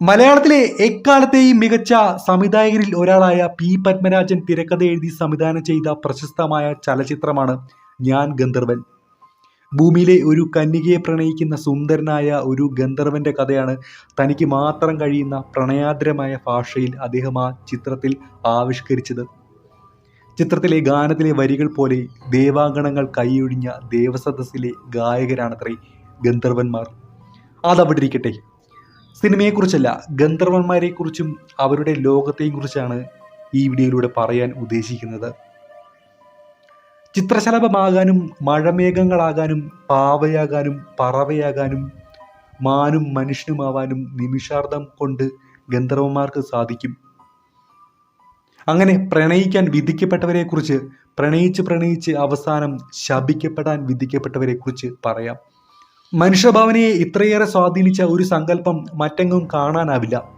മലയാളത്തിലെ എക്കാലത്തെയും മികച്ച സംവിധായകരിൽ ഒരാളായ പി പത്മരാജൻ തിരക്കഥ എഴുതി സംവിധാനം ചെയ്ത പ്രശസ്തമായ ചലച്ചിത്രമാണ് ഞാൻ ഗന്ധർവൻ. ഭൂമിയിലെ ഒരു കന്യകയെ പ്രണയിക്കുന്ന സുന്ദരനായ ഒരു ഗന്ധർവന്റെ കഥയാണ് തനിക്ക് മാത്രം കഴിയുന്ന പ്രണയാദ്രമായ ഭാഷയിൽ അദ്ദേഹം ആ ചിത്രത്തിൽ ആവിഷ്കരിച്ചത്. ചിത്രത്തിലെ ഗാനത്തിലെ വരികൾ പോലെ ദേവാങ്കണങ്ങൾ കൈയൊഴിഞ്ഞ ദേവസദസ്സിലെ ഗായകരാണത്രേ ഗന്ധർവന്മാർ. അതവിടെ ഇരിക്കട്ടെ സിനിമയെക്കുറിച്ചല്ല ഗന്ധർവന്മാരെക്കുറിച്ചും അവരുടെ ലോകത്തെയും കുറിച്ചാണ് ഈ വീഡിയോയിലൂടെ പറയാൻ ഉദ്ദേശിക്കുന്നത്. ചിത്രശലഭമാകാനും മഴമേഘങ്ങളാകാനും പാവയാകാനും പറവയാകാനും മാനും മനുഷ്യനുമാവാനും നിമിഷാർദ്ധം കൊണ്ട് ഗന്ധർവന്മാർക്ക് സാധിക്കും. അങ്ങനെ പ്രണയിക്കാൻ വിധിക്കപ്പെട്ടവരെക്കുറിച്ച് പ്രണയിച്ച് പ്രണയിച്ച് അവസാനം ശപിക്കപ്പെടാൻ വിധിക്കപ്പെട്ടവരെക്കുറിച്ച് പറയാം. മനുഷ്യഭാവനയെ ഇത്രയേറെ സ്വാധീനിച്ച ഒരു സങ്കല്പം മറ്റെങ്ങും കാണാനാവില്ല.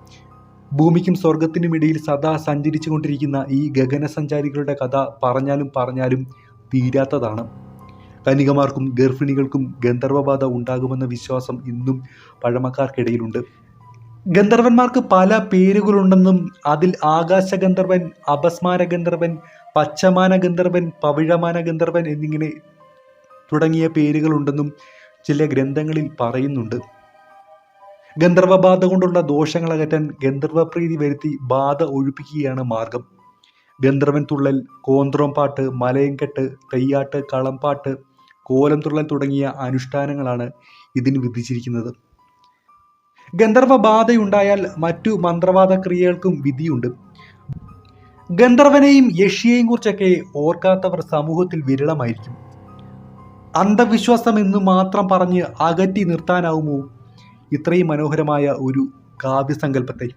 ഭൂമിക്കും സ്വർഗത്തിനും ഇടയിൽ സദാ സഞ്ചരിച്ചു കൊണ്ടിരിക്കുന്ന ഈ ഗഗനസഞ്ചാരികളുടെ കഥ പറഞ്ഞാലും പറഞ്ഞാലും തീരാത്തതാണ്. കന്യകമാർക്കും ഗർഭിണികൾക്കും ഗന്ധർവബാധ ഉണ്ടാകുമെന്ന വിശ്വാസം ഇന്നും പഴമക്കാർക്കിടയിലുണ്ട്. ഗന്ധർവന്മാർക്ക് പല പേരുകളുണ്ടെന്നും അതിൽ ആകാശ ഗന്ധർവൻ അപസ്മാര ഗന്ധർവൻ പച്ചമാന ഗന്ധർവൻ പവിഴമാന ഗന്ധർവൻ എന്നിങ്ങനെ തുടങ്ങിയ പേരുകളുണ്ടെന്നും ചില ഗ്രന്ഥങ്ങളിൽ പറയുന്നുണ്ട് ഗന്ധർവബാധ കൊണ്ടുള്ള ദോഷങ്ങൾ അകറ്റാൻ ഗന്ധർവപ്രീതി വരുത്തി ബാധ ഒഴിപ്പിക്കുകയാണ് മാർഗം. ഗന്ധർവൻ തുള്ളൽ കോന്ത്രം പാട്ട് മലയൻകെട്ട് തെയ്യാട്ട് കളംപാട്ട് കോലം തുള്ളൽ തുടങ്ങിയ അനുഷ്ഠാനങ്ങളാണ് ഇതിന് വിധിച്ചിരിക്കുന്നത്. ഗന്ധർവ ബാധയുണ്ടായാൽ മറ്റു മന്ത്രവാദ ക്രിയകൾക്കും വിധിയുണ്ട്. ഗന്ധർവനെയും യക്ഷിയെയും കുറിച്ചൊക്കെ ഓർക്കാത്തവർ സമൂഹത്തിൽ വിരളമായിരിക്കും. അന്ധവിശ്വാസം എന്ന് മാത്രം പറഞ്ഞ് അകറ്റി നിർത്താനാവുമോ? ഇത്രയും മനോഹരമായ ഒരു കാവ്യസങ്കല്പത്തെ.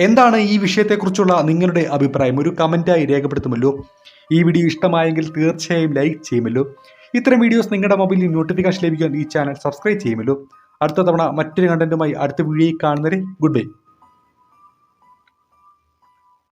എന്താണ് ഈ വിഷയത്തെക്കുറിച്ചുള്ള നിങ്ങളുടെ അഭിപ്രായം? ഒരു കമന്റായി രേഖപ്പെടുത്തുമല്ലോ. ഈ വീഡിയോ ഇഷ്ടമായെങ്കിൽ തീർച്ചയായും ലൈക്ക് ചെയ്യുമല്ലോ. ഇത്തരം വീഡിയോസ് നിങ്ങളുടെ മൊബൈലിൽ നോട്ടിഫിക്കേഷൻ ലഭിക്കാൻ ഈ ചാനൽ സബ്സ്ക്രൈബ് ചെയ്യുമല്ലോ. അടുത്ത തവണ മറ്റൊരു കണ്ടന്റുമായി അടുത്ത വീഡിയോയിൽ കാണുന്നവരെ ഗുഡ് ബൈ.